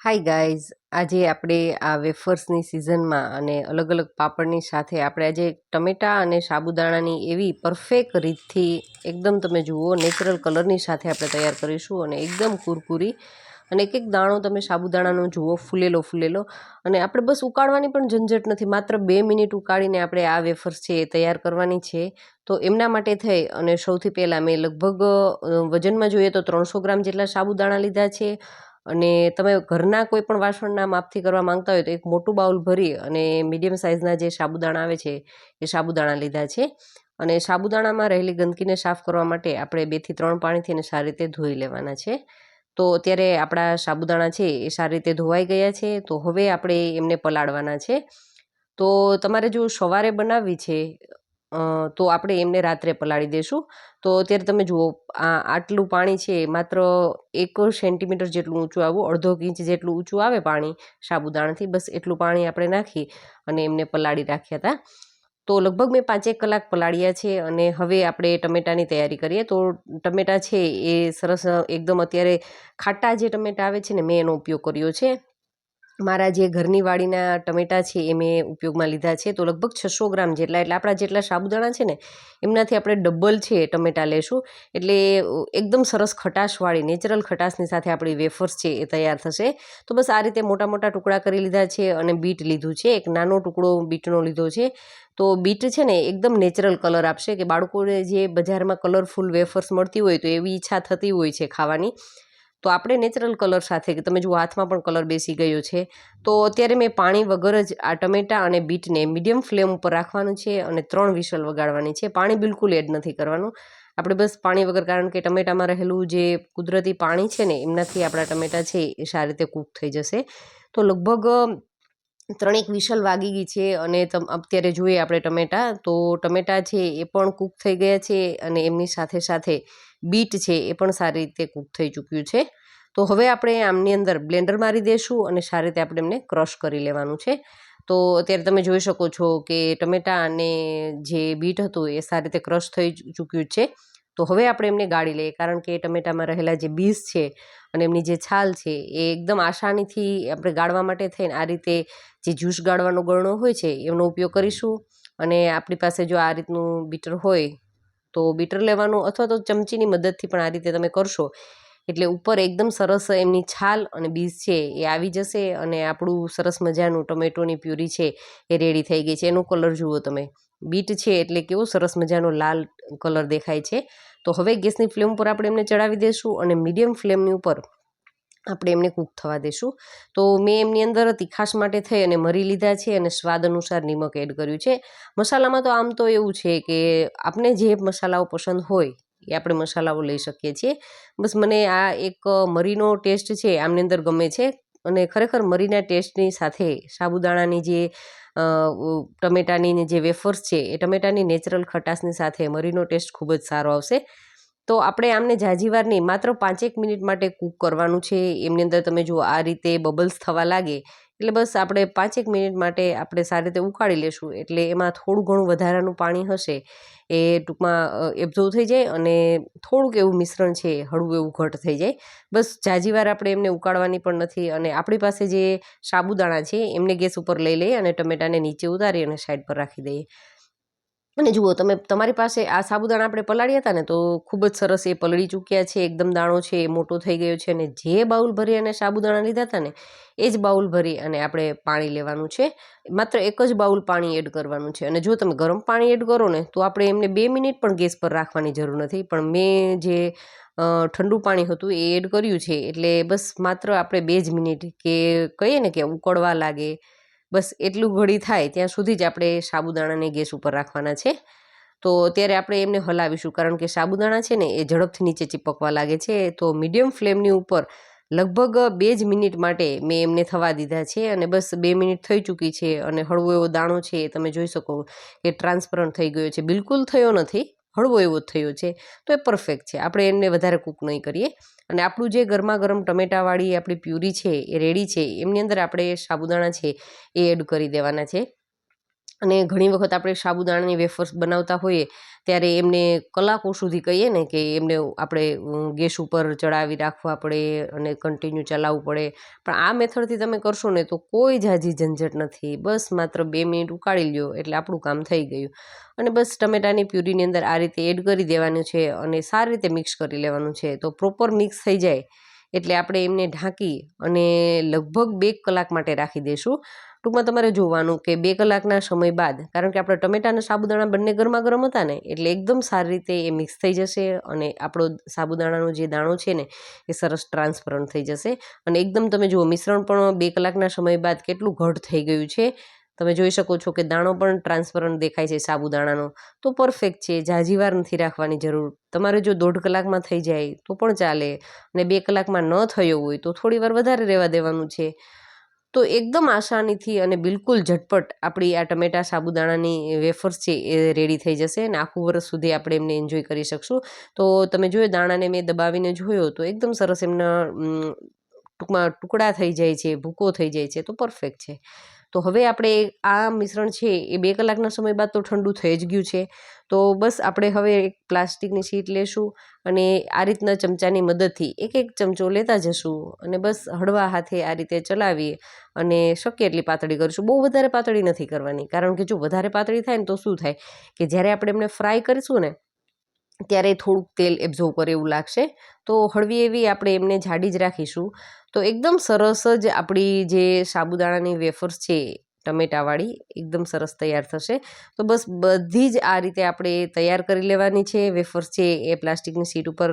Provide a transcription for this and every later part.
Hi guys આજે આપણે આ વેફર્સની સિઝનમાં અને અલગ અલગ પાપડની સાથે આપણે આજે ટમેટાં અને સાબુદાણાની એવી પરફેક્ટ રીતથી એકદમ તમે જુઓ નેચરલ કલરની સાથે આપણે તૈયાર કરીશું અને એકદમ કુરકુરી અને એક એક દાણો તમે સાબુદાણાનો જુઓ, ફૂલેલો ફૂલેલો. અને આપણે બસ ઉકાળવાની પણ ઝંઝટ નથી. માત્ર બે મિનિટ ઉકાળીને આપણે આ વેફર્સ છે એ તૈયાર કરવાની છે. તો એમના માટે થઈ અને સૌથી પહેલાં મેં લગભગ વજનમાં જોઈએ તો ત્રણસો ગ્રામ જેટલા સાબુદાણા લીધા છે. અને તમે ઘરના કોઈ પણ વાસણના માપથી કરવા માંગતા હોય તો એક મોટું બાઉલ ભરી અને મીડિયમ સાઇઝના જે સાબુદાણા આવે છે, એ સાબુદાણા લીધા છે. અને સાબુદાણામાં રહેલી ગંદકીને સાફ કરવા માટે આપણે બેથી ત્રણ પાણીથી એને સારી રીતે ધોઈ લેવાના છે. તો અત્યારે આપણા સાબુદાણા છે એ સારી રીતે ધોવાઈ ગયા છે, તો હવે આપણે એમને પલાળવાના છે. તો તમારે જો સવારે બનાવવી છે તો આપણે એમને રાત્રે પલાળી દઈશું તો અત્યારે તમે જુઓ, આ આટલું પાણી છે, માત્ર એક સેન્ટીમીટર જેટલું ઊંચું આવું અડધો ઇંચ જેટલું ઊંચું આવે પાણી સાબુદાણાથી, બસ એટલું પાણી આપણે નાખી અને એમને પલાળી રાખ્યા હતા. તો લગભગ મેં પાંચેક કલાક પલાળ્યા છે અને હવે આપણે ટમેટાની તૈયારી કરીએ. તો ટમેટાં છે એ સરસ, એકદમ અત્યારે ખાટા જે ટમેટા આવે છે ને, મેં એનો ઉપયોગ કર્યો છે. મારા જે ઘરની વાડીના ટમેટા છે એ મેં ઉપયોગમાં લીધા છે. તો લગભગ છસો ગ્રામ જેટલા, એટલે આપણા જેટલા સાબુદાણા છે ને, એમનાથી આપણે ડબલ છે ટમેટા લેશું. એટલે એકદમ સરસ ખટાશવાળી, નેચરલ ખટાશની સાથે આપણી વેફર્સ છે એ તૈયાર થશે. તો બસ આ રીતે મોટા મોટા ટુકડા કરી લીધા છે અને બીટ લીધું છે. એક નાનો ટુકડો બીટનો લીધો છે. તો બીટ છે ને, એકદમ નેચરલ કલર આપશે કે બાળકોને જે બજારમાં કલરફુલ વેફર્સ મળતી હોય તો એવી ઈચ્છા થતી હોય છે ખાવાની. તો આપણે નેચરલ કલર સાથે, કે તમે જુઓ હાથમાં પણ કલર બેસી ગયો છે. તો અત્યારે મેં પાણી વગર જ આ ટમેટાં અને બીટને મીડિયમ ફ્લેમ ઉપર રાખવાનું છે અને ત્રણ વિસલ વગાડવાની છે. પાણી બિલકુલ એડ નથી કરવાનું. આપણે બસ પાણી વગર, કારણ કે ટમેટામાં રહેલું જે કુદરતી પાણી છે ને, એમનાથી આપણા ટમેટાં છે એ સારી રીતે કૂક થઈ જશે. તો લગભગ ત્રણેક વિસલ વાગી ગઈ છે અને અત્યારે જોઈએ આપણે ટમેટાં. તો ટમેટાં છે એ પણ કૂક થઈ ગયા છે અને એમની સાથે સાથે બીટ છે એ પણ સારી રીતે કૂક થઈ ચૂક્યું છે. તો હવે આપણે આમની અંદર બ્લેન્ડર મારી દઈશું અને સારી રીતે આપણે એમને ક્રશ કરી લેવાનું છે. તો અત્યારે તમે જોઈ શકો છો કે ટમેટાં અને જે બીટ હતું એ સારી રીતે ક્રશ થઈ ચૂક્યું છે. તો હવે આપણે એમને ગાળી લઈએ કારણ કે ટમેટામાં રહેલા જે બીજ છે અને એમની જે છાલ છે એ એકદમ આસાનીથી આપણે ગાળવા માટે થઈને આ રીતે જે જ્યુસ ગાળવાનો ગળણો હોય છે એનો ઉપયોગ કરીશું. અને આપણી પાસે જો આ રીતનું બીટર હોય તો બીટર લેવાનું અથવા તો ચમચીની મદદથી પણ આ રીતે તમે કરશો. એટલે ઉપર એકદમ સરસ એમની છાલ અને બીજ છે એ આવી જશે અને આપણું સરસ મજાનું ટમેટોની પ્યુરી છે એ રેડી થઈ ગઈ છે. એનો કલર જુઓ તમે. બીટ છે એટલે કેવો સરસ મજાનો લાલ કલર દેખાય છે. તો હવે ગેસની ફ્લેમ ઉપર આપણે એમને ચડાવી દઈશું અને મીડિયમ ફ્લેમની ઉપર આપણે એમને કૂક થવા દઈશું તો મેં એમની અંદર તીખાશ માટે થઈ અને મરી લીધા છે અને સ્વાદ અનુસાર નિમક એડ કર્યું છે. મસાલામાં તો આમ તો એવું છે કે આપણે જે મસાલાઓ પસંદ હોય એ આપણે મસાલાઓ લઈ શકીએ છીએ. બસ મને આ એક મરીનો ટેસ્ટ છે આમની અંદર ગમે છે અને ખરેખર મરીના ટેસ્ટની સાથે સાબુદાણાની જે ટમેટાની જે વેફર્સ છે એ ટમેટાની નેચરલ ખટાશની સાથે મરીનો ટેસ્ટ ખૂબ જ સારો આવશે. તો આપણે આમને જાજીવાર નહીં માત્ર પાંચેક મિનિટ માટે કૂક કરવાનું છે. એમની અંદર તમે જુઓ, આ રીતે બબલ્સ થવા લાગે, એટલે બસ આપણે પાંચેક મિનિટ માટે આપણે સારી રીતે ઉકાળી લેશું. એટલે એમાં થોડું ઘણું વધારાનું પાણી હશે, એ ટૂંકમાં એબ્ઝોર્વ થઈ જાય અને થોડુંક એવું મિશ્રણ છે, હળવું એવું ઘટ થઈ જાય. બસ જાજીવાર આપણે એમને ઉકાળવાની પણ નથી અને આપણી પાસે જે સાબુદાણા છે, એમને ગેસ ઉપર લઈ લઈએ અને ટમેટાને નીચે ઉતારી અને સાઈડ પર રાખી દઈએ. અને જુઓ, તમે, તમારી પાસે આ સાબુદાણા આપણે પલાળ્યા હતા ને, તો ખૂબ જ સરસ એ પલળી ચૂક્યા છે, એકદમ દાણો છે, એ મોટો થઈ ગયો છે અને જે બાઉલ ભરી અને સાબુદાણા લીધા હતા ને, એ જ બાઉલ ભરી અને આપણે પાણી લેવાનું છે. માત્ર એક જ બાઉલ પાણી એડ કરવાનું છે. અને જો તમે ગરમ પાણી એડ કરો ને, તો આપણે એમને બે મિનિટ પણ ગેસ પર રાખવાની જરૂર નથી. પણ મેં જે ઠંડુ પાણી હતું એ એડ કર્યું છે. એટલે બસ માત્ર આપણે બે જ મિનિટ કે કહીએ ને કે ઉકળવા લાગે બસ એટલું ઘડી થાય ત્યાં સુધી જ આપણે સાબુદાણાને ગેસ ઉપર રાખવાના છે. તો ત્યારે આપણે એમને હલાવીશું કારણ કે સાબુદાણા છે ને એ ઝડપથી નીચે ચીપકવા લાગે છે. તો મીડિયમ ફ્લેમની ઉપર લગભગ બે જ મિનિટ માટે મેં એમને થવા દીધા છે અને બસ બે મિનિટ થઈ ચૂકી છે અને હળવો એવો દાણો છે એ તમે જોઈ શકો કે ટ્રાન્સપરન્ટ થઈ ગયો છે. બિલકુલ થયો નથી. હળવો એવો થયો છે, તો એ પરફેક્ટ છે. આપણે એમને વધારે કૂક નહીં કરીએ. અને આપણું જે ગરમા ગરમ ટમેટાવાળી આપણી પ્યુરી છે, એ રેડી છે, એમની અંદર આપણે સાબુદાણા છે, એ એડ કરી દેવાના છે. અને ઘણી વખત આપણે સાબુદાણાની વેફર્સ બનાવતા હોઈએ, ત્યારે એમને કલાકો સુધી કહીએ ને કે એમને આપણે ગેસ ઉપર ચડાવી રાખવા પડે અને કન્ટિન્યુ ચલાવવું પડે. પણ આ મેથડથી તમે કરશો ને તો કોઈ જાજી ઝંઝટ નથી. બસ માત્ર બે મિનિટ ઉકાળી લ્યો એટલે આપણું કામ થઈ ગયું. અને બસ ટમેટાની પ્યુરીની અંદર આ રીતે એડ કરી દેવાનું છે અને સારી રીતે મિક્સ કરી લેવાનું છે. તો પ્રોપર મિક્સ થઈ જાય એટલે આપણે એમને ઢાંકી અને લગભગ બે કલાક માટે રાખી દઈશું ટૂંકમાં તમારે જોવાનું કે બે કલાકના સમય બાદ, કારણ કે આપણે ટમેટા અને સાબુદાણા બંને ગરમા ગરમ હતા ને, એટલે એકદમ સારી રીતે એ મિક્સ થઈ જશે અને આપણો સાબુદાણાનો જે દાણો છે ને, એ સરસ ટ્રાન્સપરન્ટ થઈ જશે. અને એકદમ તમે જુઓ, મિશ્રણ પણ બે કલાકના સમય બાદ કેટલું ઘટ થઈ ગયું છે. તમે જોઈ શકો છો કે દાણો પણ ટ્રાન્સપરન્ટ દેખાય છે સાબુદાણાનો. તો પરફેક્ટ છે, જાજીવાર નથી રાખવાની જરૂર. તમારે જો દોઢ કલાકમાં થઈ જાય તો પણ ચાલે. અને બે કલાકમાં ન થયો હોય તો થોડી વાર વધારે રહેવા દેવાનું છે. તો એકદમ આસાનીથી અને બિલકુલ ઝટપટ આપણી આ ટમેટા સાબુદાણાની વેફર્સ છે એ રેડી થઈ જશે અને આખું વર્ષ સુધી આપણે એમને એન્જોય કરી શકશું. તો તમે જોયો દાણાને મેં દબાવીને જોયો તો એકદમ સરસ એમના ટૂંકમાં ટુકડા થઈ જાય છે, ભૂકો થઈ જાય છે, તો પરફેક્ટ છે. તો હવે આપણે આ મિશ્રણ છે એ બે કલાકના સમય બાદ તો ઠંડુ થઈ જ ગયું છે. તો બસ આપણે હવે એક પ્લાસ્ટિકની શીટ લેશું અને આ રીતના ચમચાની મદદથી એક એક ચમચો લેતા જશું અને બસ હળવા હાથે આ રીતે ચલાવીએ અને શક્ય એટલી પાતળી કરીશું. બહુ વધારે પાતળી નથી કરવાની, કારણ કે જો વધારે પાતળી થાય ને તો શું થાય કે જ્યારે આપણે એમને ફ્રાય કરીશું ને ત્યારે થોડુંક તેલ એબ્ઝોર્વ કરે એવું લાગશે. તો હળવી એવી આપણે એમને જાડી જ રાખીશું. તો એકદમ સરસ જ આપણી જે સાબુદાણાની વેફર્સ છે, ટમેટાવાળી, એકદમ સરસ તૈયાર થશે. તો બસ બધી જ આ રીતે આપણે તૈયાર કરી લેવાની છે. વેફર્સ છે એ પ્લાસ્ટિકની સીટ ઉપર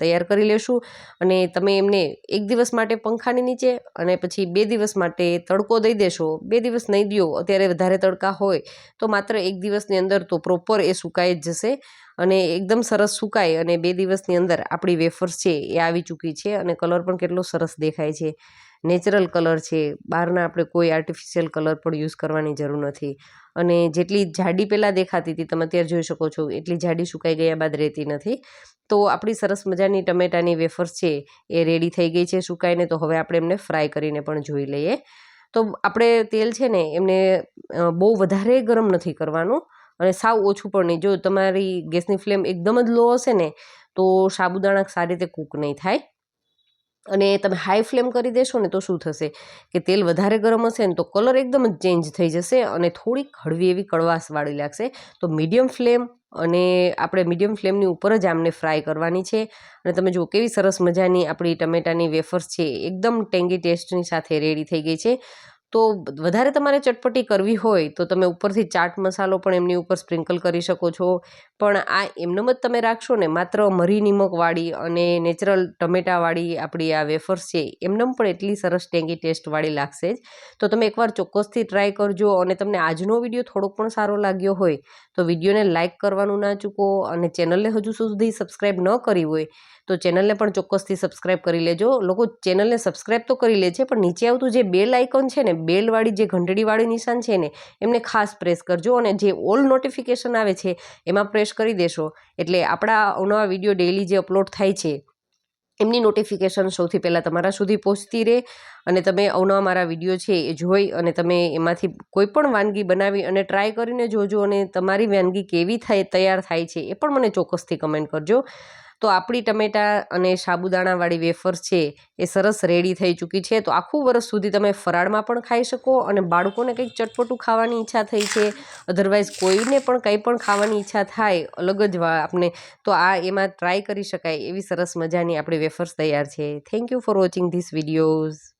તૈયાર કરી લેશું. અને તમે એમને એક દિવસ માટે પંખાની નીચે અને પછી બે દિવસ માટે તડકો દઈ દેશો. બે દિવસ નહીં દો અત્યારે વધારે તડકા હોય તો માત્ર એક દિવસની અંદર તો પ્રોપર એ સુકાઈ જ જશે. અને એકદમ સરસ સુકાય અને બે દિવસની અંદર આપણી વેફર્સ છે એ આવી ચૂકી છે અને કલર પણ કેટલો સરસ દેખાય છે. નેચરલ કલર છે. બહારના આપણે કોઈ આર્ટિફિશિયલ કલર પણ યુઝ કરવાની જરૂર નથી. અને જેટલી જાડી પહેલાં દેખાતી હતી, તમે અત્યારે જોઈ શકો છો, એટલી જાડી સુકાઈ ગયા બાદ રહેતી નથી. તો આપણી સરસ મજાની ટમેટાની વેફર્સ છે એ રેડી થઈ ગઈ છે સુકાઈને, તો હવે આપણે એમને ફ્રાય કરીને પણ જોઈ લઈએ. તો આપણે તેલ છે ને એમને બહુ વધારે ગરમ નથી કરવાનું. અને સાવ ઓછું પણ નહીં. જો તમારી ગેસની ફ્લેમ એકદમ જ લો હશે ને, તો સાબુદાણા સારી રીતે કૂક નહીં થાય. અને તમે હાઈ ફ્લેમ કરી દેશો ને, તો શું થશે? કે તેલ વધારે ગરમ હશે ને, તો કલર એકદમ જ ચેન્જ થઈ જશે અને થોડીક હળવી એવી કડવાશવાળી લાગશે. તો મીડિયમ ફ્લેમ અને આપણે મીડિયમ ફ્લેમની ઉપર જ આમને ફ્રાય કરવાની છે. અને તમે જુઓ કેવી સરસ મજાની આપણી ટમેટાની વેફર્સ છે, એકદમ ટેંગી ટેસ્ટની સાથે રેડી થઈ ગઈ છે. તો વધારે તમારે ચટપટી કરવી હોય તો તમે ઉપરથી ચાટ મસાલો પણ એમની ઉપર સ્પ્રિંકલ કરી શકો છો. પણ આ એમનેમ જ તમે રાખશો ને, માત્ર મરી નિમકવાળી અને નેચરલ ટમેટાવાળી આપણી આ વેફર્સ છે, એમનેમ પણ એટલી સરસ ટેંગી ટેસ્ટવાળી લાગશે જ. તો તમે એકવાર ચોક્કસથી ટ્રાય કરજો અને તમને આજનો વીડિયો થોડોક પણ સારો લાગ્યો હોય, તો વિડીયોને લાઇક કરવાનું ના ચૂકો અને ચેનલને હજુ સુધી સબસ્ક્રાઈબ ન કરી હોય, તો ચેનલને પણ ચોક્કસથી સબસ્ક્રાઈબ કરી લેજો. લોકો ચેનલને સબસ્ક્રાઈબ તો કરી લે છે, પણ નીચે આવતું જે બેલ આઇકન છે ને બેલવાળી જે ઘંટડીવાળી નિશાન છે ને, એમને ખાસ પ્રેસ કરજો અને જે ઓલ નોટિફિકેશન આવે છે, એમાં પ્રેસ કરી દેશો. એટલે આપણા અવનવા વીડિયો ડેઇલી જે અપલોડ થાય છે, એમની નોટિફિકેશન સૌથી પહેલાં તમારા સુધી પહોંચતી રહે અને તમે અવનવા મારા વીડિયો છે એ જોઈ અને તમે એમાંથી કોઈ પણ વાનગી બનાવી અને ટ્રાય કરીને જોજો અને તમારી વાનગી કેવી થાય, તૈયાર થાય છે એ પણ મને ચોક્કસથી કમેન્ટ કરજો. તો આપણી ટમેટા અને સાબુદાણાવાળી વેફર્સ છે એ સરસ રેડી થઈ ચૂકી છે. તો આખું વર્ષ સુધી તમે ફરાળમાં પણ ખાઈ શકો અને બાળકોને કંઈક ચટપટું ખાવાની ઈચ્છા થઈ છે. અધરવાઇઝ કોઈને પણ કંઈ પણ ખાવાની ઈચ્છા થાય, અલગ જ આપને, તો આ એમાં ટ્રાય કરી શકાય એવી સરસ મજાની આપણી વેફર્સ તૈયાર છે. Thank you for watching this videos